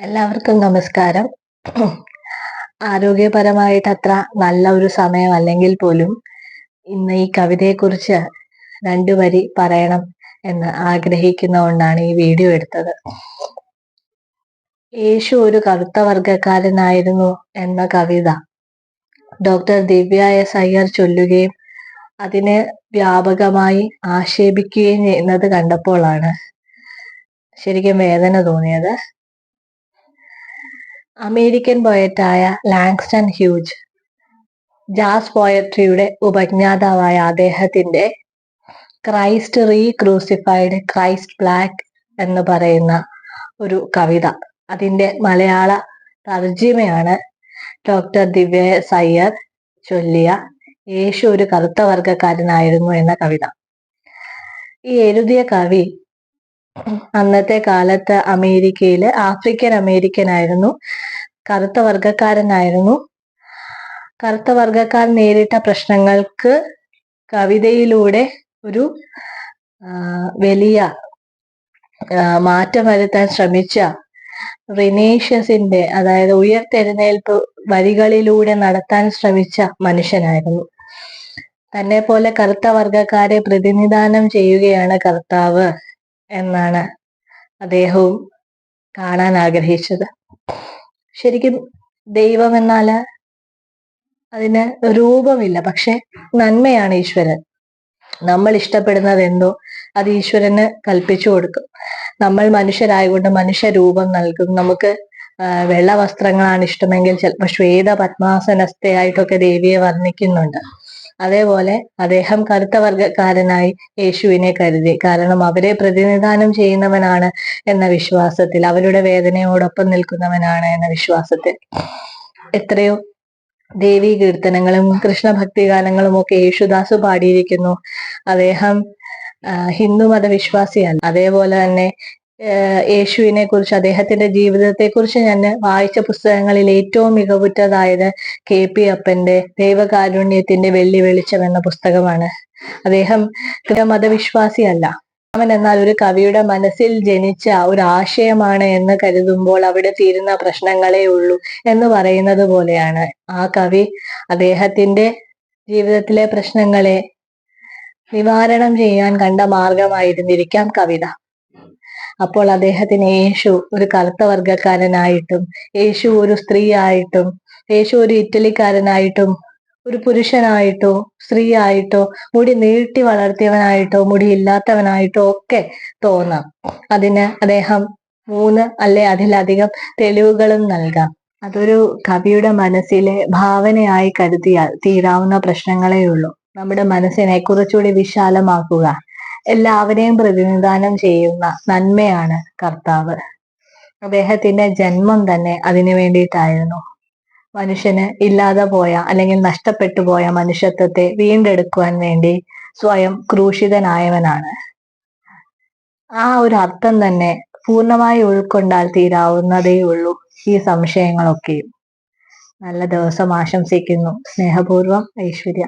എല്ലാവർക്കും നമസ്കാരം. ആരോഗ്യപരമായിട്ട് അത്ര നല്ല ഒരു സമയം അല്ലെങ്കിൽ പോലും ഇന്ന് ഈ കവിതയെക്കുറിച്ച് രണ്ടു വരി പറയണം എന്ന് ആഗ്രഹിക്കുന്നതുകൊണ്ടാണ് ഈ വീഡിയോ എടുത്തത്. യേശു ഒരു കറുത്ത വർഗക്കാരനായിരുന്നു എന്ന കവിത. ഡോക്ടർ ദിവ്യ എസ് അയ്യർ ചൊല്ലുകയും അതിനെ വ്യാപകമായി ആക്ഷേപിക്കുകയും ചെയ്യുന്നത് കണ്ടപ്പോഴാണ് ശരിക്കും വേദന തോന്നിയത്. അമേരിക്കൻ പോയറ്റായ ലാങ്സ്റ്റൺ ഹ്യൂജ് ജാസ് പോയട്രിയുടെ ഉപജ്ഞാതാവായ അദ്ദേഹത്തിന്റെ Christ recrucified Christ black എന്ന് പറയുന്ന ഒരു കവിത. അതിന്റെ മലയാള തർജിമയാണ് ഡോക്ടർ ദിവ്യ സയ്യർ ചൊല്ലിയ യേശു ഒരു കറുത്ത വർഗക്കാരനായിരുന്നു എന്ന കവിത. ഈ എഴുതിയ കവി അന്നത്തെ കാലത്ത് അമേരിക്കയിൽ ആഫ്രിക്കൻ അമേരിക്കൻ ആയിരുന്നു കറുത്ത വർഗക്കാരനായിരുന്നു കറുത്ത വർഗക്കാർ നേരിട്ട പ്രശ്നങ്ങൾക്ക് കവിതയിലൂടെ ഒരു വലിയ മാറ്റം വരുത്താൻ ശ്രമിച്ച റിനേഷ്യസിന്റെ അതായത് ഉയർത്തെഴുന്നേൽപ്പ് വരികളിലൂടെ നടത്താൻ ശ്രമിച്ച മനുഷ്യനായിരുന്നു. തന്നെ പോലെ കറുത്ത വർഗക്കാരെ പ്രതിനിധാനം ചെയ്യുകയാണ് കർത്താവ്. എന്നാണ് അദ്ദേഹവും കാണാൻ ആഗ്രഹിച്ചത്. ശരിക്കും ദൈവം എന്നാൽ അതിന് രൂപമില്ല പക്ഷെ നന്മയാണ് ഈശ്വരൻ. നമ്മൾ ഇഷ്ടപ്പെടുന്നത് എന്തോ അത് ഈശ്വരന് കൽപ്പിച്ചു കൊടുക്കും. നമ്മൾ മനുഷ്യരായതുകൊണ്ട് മനുഷ്യ രൂപം നൽകും. നമുക്ക് വെള്ള വസ്ത്രങ്ങളാണ് ഇഷ്ടമെങ്കിൽ ചിലപ്പോൾ ശ്വേത പത്മാസനസ്ഥയായിട്ടൊക്കെ ദേവിയെ വർണിക്കുന്നുണ്ട്. അതേപോലെ അദ്ദേഹം കറുത്ത വർഗക്കാരനായി യേശുവിനെ കരുതി. കാരണം അവരെ പ്രതിനിധാനം ചെയ്യുന്നവനാണ് എന്ന വിശ്വാസത്തിൽ അവരുടെ വേദനയോടൊപ്പം നിൽക്കുന്നവനാണ് എന്ന വിശ്വാസത്തിൽ. എത്രയോ ദേവീ കീർത്തനങ്ങളും കൃഷ്ണഭക്തി ഗാനങ്ങളും ഒക്കെ യേശുദാസ് പാടിയിരിക്കുന്നു. അദ്ദേഹം ഹിന്ദു മതവിശ്വാസിയാണ് അതേപോലെ തന്നെ യേശുവിനെ കുറിച്ച് അദ്ദേഹത്തിന്റെ ജീവിതത്തെ കുറിച്ച് ഞാൻ വായിച്ച പുസ്തകങ്ങളിൽ ഏറ്റവും മികവുറ്റതായത് കെ പി അപ്പന്റെ ദൈവകാരുണ്യത്തിന്റെ വെള്ളി വെളിച്ചം എന്ന പുസ്തകമാണ്. അദ്ദേഹം മതവിശ്വാസിയല്ല. അവൻ എന്നാൽ ഒരു കവിയുടെ മനസ്സിൽ ജനിച്ച ഒരു ആശയമാണ് എന്ന് കരുതുമ്പോൾ അവിടെ തീരുന്ന പ്രശ്നങ്ങളേ ഉള്ളൂ എന്ന് പറയുന്നത് പോലെയാണ്. ആ കവി അദ്ദേഹത്തിന്റെ ജീവിതത്തിലെ പ്രശ്നങ്ങളെ നിവാരണം ചെയ്യാൻ കണ്ട മാർഗമായിരുന്നിരിക്കാം കവിത. അപ്പോൾ അദ്ദേഹത്തിന് യേശു ഒരു കറുത്ത വർഗക്കാരനായിട്ടും യേശു ഒരു സ്ത്രീ ആയിട്ടും യേശു ഒരു ഇറ്റലിക്കാരനായിട്ടും ഒരു പുരുഷനായിട്ടോ സ്ത്രീ ആയിട്ടോ മുടി നീട്ടി വളർത്തിയവനായിട്ടോ മുടി ഇല്ലാത്തവനായിട്ടോ ഒക്കെ തോന്നാം. അതിന് അദ്ദേഹം മൂന്ന് അല്ലെ അതിലധികം തെളിവുകളും നൽകാം. അതൊരു കവിയുടെ മനസ്സിലെ ഭാവനയായി കരുതിയാൽ തീരാവുന്ന പ്രശ്നങ്ങളേ ഉള്ളൂ. നമ്മുടെ മനസ്സിനെ കുറച്ചുകൂടി വിശാലമാക്കുക. എല്ലാവരെയും പ്രതിനിധാനം ചെയ്യുന്ന നന്മയാണ് കർത്താവ്. അദ്ദേഹത്തിന്റെ ജന്മം തന്നെ അതിനു വേണ്ടിയിട്ടായിരുന്നു. മനുഷ്യന് ഇല്ലാതെ പോയ അല്ലെങ്കിൽ നഷ്ടപ്പെട്ടു പോയ മനുഷ്യത്വത്തെ വീണ്ടെടുക്കുവാൻ വേണ്ടി സ്വയം ക്രൂശിതനായവനാണ്. ആ ഒരു അർത്ഥം തന്നെ പൂർണമായി ഉൾക്കൊണ്ടാൽ തീരാവുന്നതേ ഉള്ളൂ ഈ സംശയങ്ങളൊക്കെയും. നല്ല ദിവസം ആശംസിക്കുന്നു. സ്നേഹപൂർവം ഐശ്വര്യ.